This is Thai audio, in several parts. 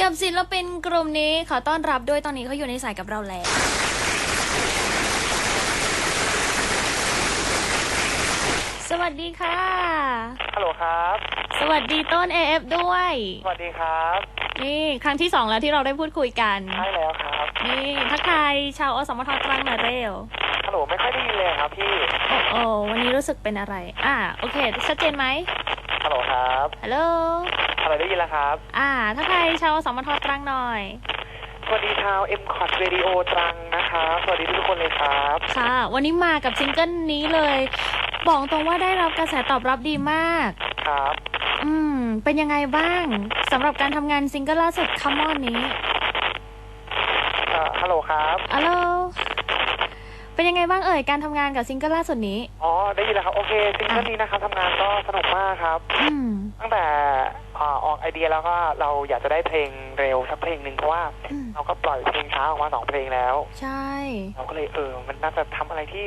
กับศิลปินกลุ่มนี้ขอต้อนรับด้วยตอนนี้เขาอยู่ในสายกับเราแล้ว สวัสดีค่ะ ฮัลโหลครับ สวัสดีต้น AF ด้วย สวัสดีครับนี่ครั้งที่สองแล้วที่เราได้พูดคุยกันใช่แล้วครับ นี่ทักทายชาวอสมทตรังหน่อยเร็วฮัลโหลไม่ค่อยได้ยินเลยครับพี่ โอ้โอ้วันนี้รู้สึกเป็นอะไร อ่า โอเค ชัดเจนไหมฮัลโหลครับ ฮัลโหล ฮัลโหลได้ยินแล้วครับ อ่าทักทายชาวอสมทตรังหน่อย สวัสดีชาว m c o t Radio ตรังนะครับสวัสดีทุกคนเลยครับ ค่ะ วันนี้มากับซิงเกิลนี้เลย บอกตรงว่าได้รับกระแสตอบรับดีมาก ครับ อืม เป็นยังไงบ้างสำหรับการทำงานซิงเกิลล่าสุดคัมมอนนี้เอ่อฮัลโหลครับ อัลโหลเป็นยังไงบ้างเอ่ยการทำงานกับซิงเกิลล่าสุดนี้ อ๋อ ได้ยินแล้วครับ โอเคซิงเกิลนี้นะครับทำงานก็สนุกมากครับ อืม ตั้งแต่ อ่าออกไอเดียแล้วก็เราอยากจะได้เพลงเร็วสักเพลงหนึ่งเพราะว่าอืมเราก็ปล่อยเพลงช้าออกมาสองเพลงแล้ว ใช่ เราก็เลยเออ มันน่าจะทำอะไรที่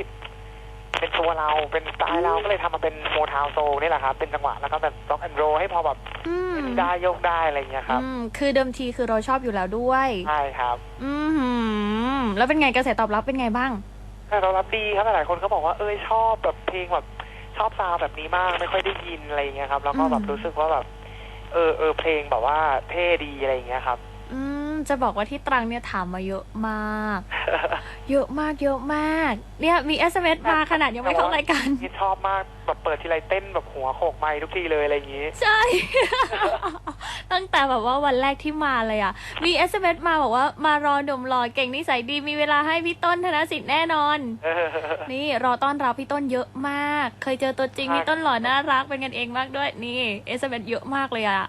เป็นตัวเราเป็นสไตล์เราก็เลยทำมาเป็นโมทาวโซนี่แหละครับเป็นจังหวะแล้วก็แบบร็อกแอนด์โรให้พอแบบอืมได้โยกได้อะไรอย่างเงี้ยครับอืมคือเดิมทีคือเราชอบอยู่แล้วด้วยใช่ครับ อืมหืมแล้วเป็นไงกระแสตอบรับเป็นไงบ้างแต่เรารับดีครับหลายคนเขาบอกว่าเอ้ยชอบแบบเพลงแบบชอบซาวด์แบบนี้มากไม่ค่อยได้ยินอะไรอย่างเงี้ยครับ แล้วก็แบบอืมรู้สึกว่าแบบ เออเออเพลงแบบว่าเท่ดีอะไรอย่างเงี้ยครับ จะบอกว่าที่ตรังเนี่ยถามมาเยอะมาก เยอะมากเยอะมาก เนี่ยมี SMS มาขนาดยังไม่เข้ารายการนี่ชอบมากแบบเปิดทีไรเต้นแบบหัวโขกไม้ทุกทีเลยอะไรอย่างงี้ ใช่ ตั้งแต่แบบว่าวันแรกที่มาเลยอะ มี SMS มาบอกว่ามารอหนุ่มหล่อเก่งนิสัยดีมีเวลาให้พี่ต้นธนสิทธิ์แน่นอนเออนี่รอต้อนรับพี่ต้นเยอะมาก เคยเจอตัวจริงครับพี่ต้นหล่อน่ารักเป็นกันเองมากด้วยนี่ SMS เยอะมากเลยอะ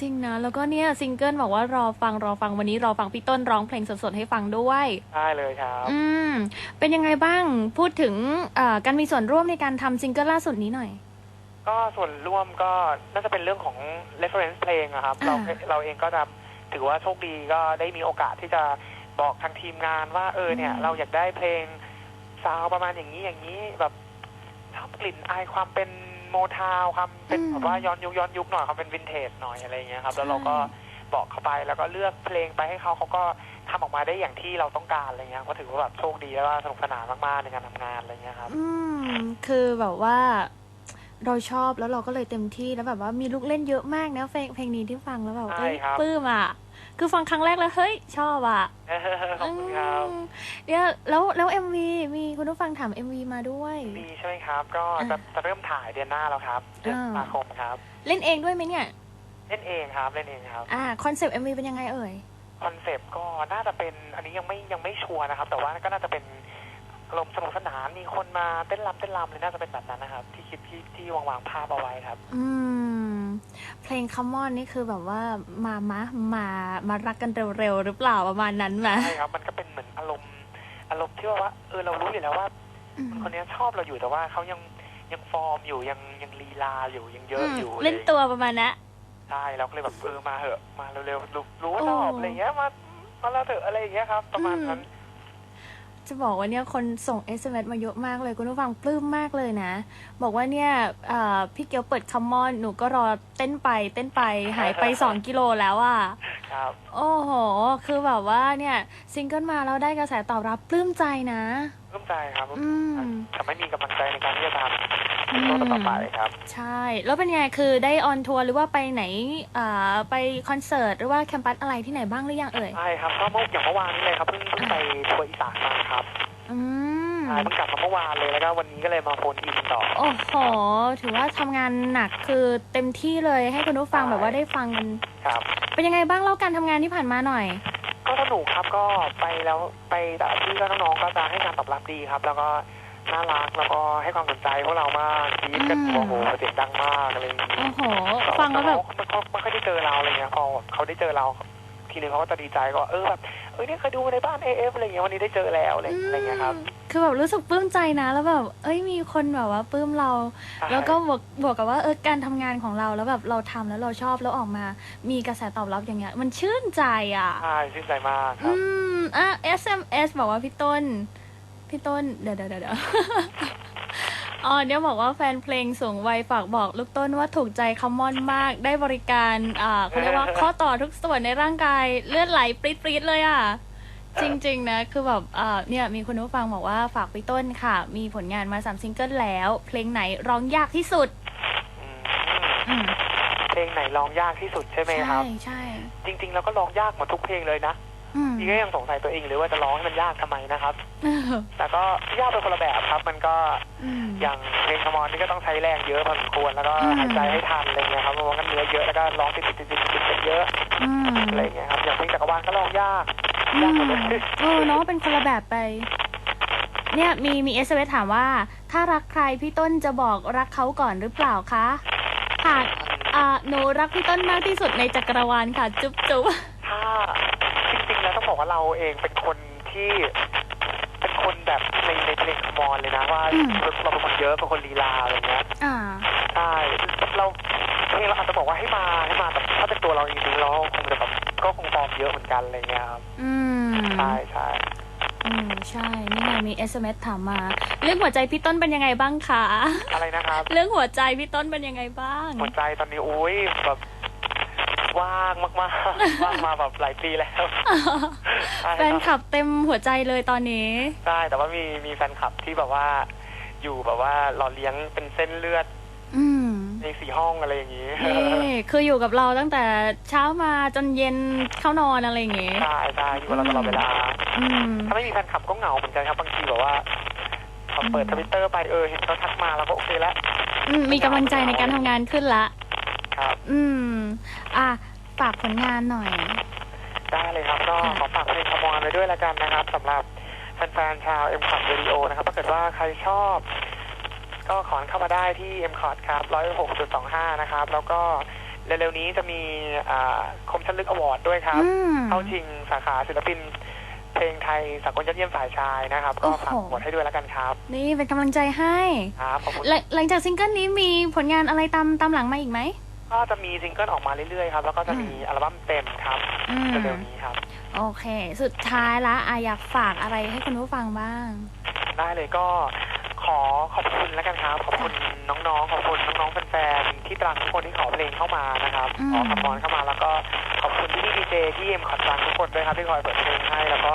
จริงนะ แล้วก็เนี่ยซิงเกิลบอกว่ารอฟังรอฟังวันนี้รอฟังพี่ต้นร้องเพลงสดๆให้ฟังด้วย ได้เลยครับ อืม เป็นยังไงบ้างพูดถึงเอ่อการมีส่วนร่วมในการทำซิงเกิลล่าสุดนี้หน่อย ก็ส่วนร่วมก็น่าจะเป็นเรื่องของ reference เพลงอะครับ เราอ่า เราเองก็จะถือว่าโชคดีก็ได้มีโอกาสที่จะบอกทางทีมงานว่าเออเนี่ยอืมเราอยากได้เพลงซาวด์ประมาณอย่างนี้อย่างนี้แบบชอบกลิ่นอายความเป็น โมทาวน์ความเป็นแบบว่าย้อนยุคย้อนยุคหน่อยความเป็นวินเทจหน่อยอะไรอย่างเงี้ยครับ แล้วเราก็บอกเขาไปแล้วก็เลือกเพลงไปให้เขาเขาก็ทำออกมาได้อย่างที่เราต้องการอะไรเงี้ยก็ถือว่าแบบโชคดีแล้วก็สนุกสนานมากๆในการทำงานอะไรเงี้ยครับ อืมคือแบบว่าเราชอบแล้วเราก็เลยเต็มที่แล้วแบบว่ามีลูกเล่นเยอะมากนะเพลงเพลงนี้ที่ฟังแล้วแบบใช่เอ้ยครับปลื้มอะ คือฟังครั้งแรกแล้วเฮ้ยชอบอะขอบคุณครับอืมเนี่ยแล้วแล้วเอ็มวีมีคุณผู้ฟังถามเอ็มวีมาด้วยดีใช่ไหมครับ ก็อ่าจะจะเริ่มถ่ายเดือนหน้าแล้วครับเดือนอ่าตุลาคมครับ เล่นเองด้วยไหมเนี่ย เล่นเองครับเล่นเองครับ อ่าคอนเซปต์เอ็มวีเป็นยังไงเอ่ยคอนเซปต์ก็น่าจะเป็นอันนี้ยังไม่ยังไม่ชัวร์นะครับ แต่ว่าก็น่าจะเป็นอารมณ์สนุกสนานมีคนมาเต้นรำเต้นรำเลยน่าจะเป็นแบบนั้นนะครับ ที่คิดที่ที่วางวางภาพเอาไว้ครับ อืม เพลงคัมมอนนี่คือแบบว่ามามามามารักกันเร็วๆหรือเปล่าประมาณนั้นไหมใช่ครับ มันก็เป็นเหมือนอารมณ์อารมณ์ที่ว่าว่าเออเรารู้อยู่แล้วว่าอืมคนนี้ชอบเราอยู่แต่ว่าเขายังยังฟอร์มอยู่ยังยังลีลาอยู่ยังเยอะอยู่มเล่นตัวประมาณนั้นใช่เราก็เลยแบบเออมาเหอะมาเร็วๆรู้รู้ว่าโอ้ชอบอะไรอย่างเงี้ยมามาแล้วเถอะอะไรอย่างเงี้ยครับ ประมาณนั้น จะบอกว่าเนี่ยคนส่ง SMS มาเยอะมากเลยคุณผู้ฟังปลื้มมากเลยนะ บอกว่าเนี่ยเอ่อพี่เกียวเปิดคัมมอน หนูก็รอเต้นไปเต้นไปหายไป 2 กิโลแล้วอะครับ โอ้โห คือแบบว่าเนี่ยซิงเกิลมาแล้วได้กระแสตอบรับปลื้มใจนะร่วมใจครับอืมทำให้มีกำลังใจในการที่จะทอืมำ ตัวต่อไปครับ ใช่ แล้วเป็นไงคือได้ออนทัวร์หรือว่าไปไหนอ่าไปคอนเสิร์ตหรือว่าแคมปัสอะไรที่ไหนบ้างหรือยังเอ่ยใช่ครับก็เมื่ออย่างเมื่อวานนี้เลยครับเพิ่งเพิ่งไปทัวร์อีสานมาครับอืมใช่เพิ่งกลับมาเมื่อวานเลยแล้วก็วันนี้ก็เลยมาโฟนอินต่อโอ้โหถือว่าทำงานหนักคือเต็มที่เลยให้คุณผู้ฟังแบบว่าได้ฟังกันครับ เป็นยังไงบ้างเล่าการทำงานที่ผ่านมาหน่อยก็สนุกครับก็ไปแล้วไปแต่ละที่ก็น้องๆก็จะให้การตอบรับดีครับ แล้วก็ น่ารักแล้วก็ให้ความสนใจพวกเรามากกรี๊ดกันอืมโอ้โหเสียงดังมากอะไรอย่างเงี้ยโอ้โห ฟังแล้วแบบเขาเขาไม่ค่อยได้เจอเราอะไรเงี้ยพอเขาได้เจอเรา ทีนึงเขาก็จะดีใจก็เออแบบเออเนี่ยเคยดูในบ้านเอฟอะไรเงี้ยวันนี้ได้เจอแล้วอะไรอะไรเงี้ยครับคือแบบรู้สึกปลื้มใจนะแล้วแบบเอ้ยมีคนแบบว่าปลื้มเรา แล้วก็บวกบวกกับว่าเออการทำงานของเราแล้วแบบเราทำแล้วเราชอบแล้วออกมา มีกระแสตอบรับอย่างเงี้ย มันชื่นใจอะใช่ชื่นใจมากคอืรับมอะ SMS บอกว่าพี่ต้น พี่ต้นเดี๋ยวเดี๋ยวเดี๋ยวเดี๋ยวอ๋อเนี่ยบอกว่าแฟนเพลงสูงวัยฝากบอกลูกต้นว่าถูกใจคัมมอนมากได้บริการอ่าเขาเรียกว่าข้อต่อทุกส่วนในร่างกายเลือดไหลปรี๊ดๆเลยอะ จริง ๆ นะ คือแบบอ่าเนี่ยมีคุณผู้ฟังบอกว่าฝากพี่ต้นค่ะ มีผลงานมาสามซิงเกิลแล้ว เพลงไหนร้องยากที่สุดอืมอืมเพลงไหนร้องยากที่สุดใช่ไหมคใช่รับใช่จริง ๆ แล้วก็ร้องยากหมดทุกเพลงเลยนะอืม พี่ก็ยังสงสัยตัวเองหรือว่าจะร้องให้มันยากทำไมนะครับเออแต่ก็ยากไปคนละแบบครับ มันก็อืมอย่างเพลงคมอนนี่ก็ต้องใช้แรงเยอะพอสมควรแล้วก็อืมหายใจให้ทันอะไรเงี้ยครับเพราะว่ากันเนื้อเยอะแล้วก็ร้องติดติดติดติดติดกันเยอะอืมอะไรเงี้ยครับอย่างเพลงจักรวาลก็ร้องยากอืยากหมมดเลยเออเนาะเป็นคนละแบบไป เนี่ยมีมีเอสเถามว่า ถ้ารักใครพี่ต้นจะบอกรักเขาก่อนหรือเปล่าคะหากอ่าหนูรักพี่ต้นมากที่สุดในจักรวาลค่ะ จุ๊บจุ๊บ เราเองเป็นคนที่เป็นคนแบบในในเพลงคมอนเลยนะว่าเราเป็นคนเยอะเป็นคนลีลาอะไรเงี้ยอ่า ใช่เราเพลงเราอาจจะบอกว่าให้มาให้มาแบบถ้าเป็นตัวเราจริงๆเราคงจะแบบก็คงฟอร์มเยอะเหมือนกันอะไรเงี้ยครับอืมใช่ใช่อืมใช่ นี่ไงมี SMS ถามมา เรื่องหัวใจพี่ต้นเป็นยังไงบ้างคะ อะไรนะครับ เรื่องหัวใจพี่ต้นเป็นยังไงบ้าง หัวใจตอนนี้อุ้ยแบบ ว่างมากๆว่างมาแบบหลายปีแล้วใช่แฟนคลับเต็มหัวใจเลยตอนนี้ใช่แต่ว่ามีมีแฟนคลับที่แบบว่า อยู่แบบว่าหล่อเลี้ยงเป็นเส้นเลือดอืมในสี่ห้องอะไรอย่างนี้นี่คืออยู่กับเราตั้งแต่เช้ามาจนเย็นเข้านอนอะไรอย่างงี้ใช่ใช่อยู่กับเราตลอดเวลาอืมถ้าไม่มีแฟนคลับก็เหงาเหมือนกันครับบางทีแบบว่าพอเปิดทวิตเตอร์ไปเออเห็นเขาทักมาแล้วก็โอเคแล้วอืมมีกำลังใจในการทำงานขึ้นละ ครับ อืม อะฝากผลงานหน่อย ได้เลยครับก็ขอฝากเพลงคมอนไว้ด้วยละกันนะครับสำหรับแฟนๆชาว m c o t Radio นะครับถ้าเกิดว่าใครชอบ ก็ขอเข้ามาได้ที่ m c o t ครับ106.25นะครับ แล้วก็เร็วๆนี้จะมีอ่าคมชันลึกอวอร์ดด้วยครับอืมเข้าชิงสาขาศิลปินเพลงไทยสากลยอดเยี่ยมฝ่ายชายนะครับ ก็ฝากโอ้โหหมดให้ด้วยแล้วกันครับ นี่เป็นกำลังใจให้ครับขอบคุณหลังหลังจากซิงเกิลนี้มีผลงานอะไรตามตามหลังมาอีกไหม ก็จะมีซิงเกิลออกมาเรื่อยๆครับ แล้วก็จะมีอัลบั้มเต็มครับอืม เร็วๆนี้ครับ โอเค สุดท้ายละอะอยากฝากอะไรให้คุณผู้ฟังบ้าง ได้เลยก็ ขอขอบคุณแล้วกันครับ ขอบคุณน้องๆ ขอบคุณน้องๆแฟนๆที่ตรังทุกคนที่ขอเพลงเข้ามานะครับอืม ขอคำมอนเข้ามาแล้วก็ขอบคุณพี่ดีเจที่เอ็มขอตรังทุกคนด้วยครับที่คอยเปิดเพลงให้แล้วก็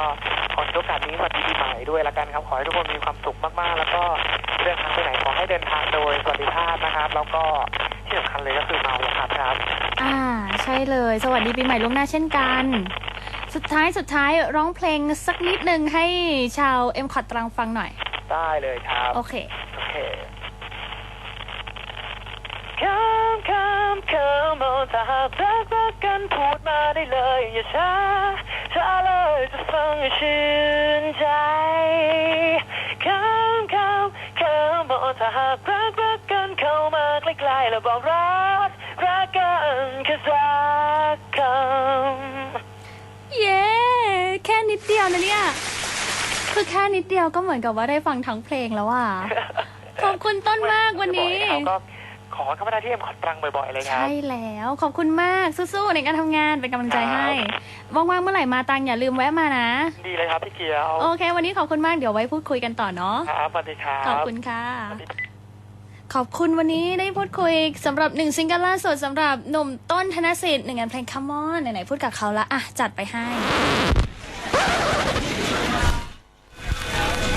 ขอถือโอกาสนี้สวัสดีปีใหม่ด้วยแล้วกันครับขอให้ทุกคนมีความสุขมากๆ แล้วก็เดินทางไปไหนขอให้เดินทางโดยสวัสดิภาพนะครับ แล้วก็ที่สำคัญเลยก็คือเมาอย่าขับครับ อ่า ใช่เลย สวัสดีปีใหม่ล่วงหน้าเช่นกัน สุดท้ายสุดท้ายร้องเพลงสักนิดหนึ่งให้ชาวเอ็มคอตตรังฟังหน่อย ได้เลยครับ โอเค โอเค Come come come on ถ้าหากรักรักกันพูดมาได้เลยอย่าช้าช้าเลยจะฟังให้ชื่นใจ Come come come on ถ้าหากรักรักกันเข้ามาใกล้ๆแล้วบอกรักรักกันแค่สักคำเย้ แค่นิดเดียวนะเนี่ย คือแค่นิดเดียวก็เหมือนกับว่าได้ฟังทั้งเพลงแล้วอะ ขอบคุณต้นมากวันนี้บ่อยๆครับก็ขอเข้ามาได้ที่เอ็มขอตรังบ่อยๆเลยครับ ใช่แล้ว ขอบคุณมากสู้ๆในการทำงานเป็นกำลังใจให้ครัว่างๆเมื่อไหร่มาตังอย่าลืมแวะมานะ ดีเลยครับพี่เกียวโอเค วันนี้ขอบคุณมากเดี๋ยวไว้พูดคุยกันต่อเนาะ ครับสวัสดีครับ ขอบคุณค่ะ ขอบคุณวันนี้ได้พูดคุยสำหรับหนึ่งซิงเกิลล่าสุดสำหรับหนุ่มต้นธนสิทธิ์หนึ่งงานเพลง Come On ไหนๆพูดกับเขาละอะจัดไปให้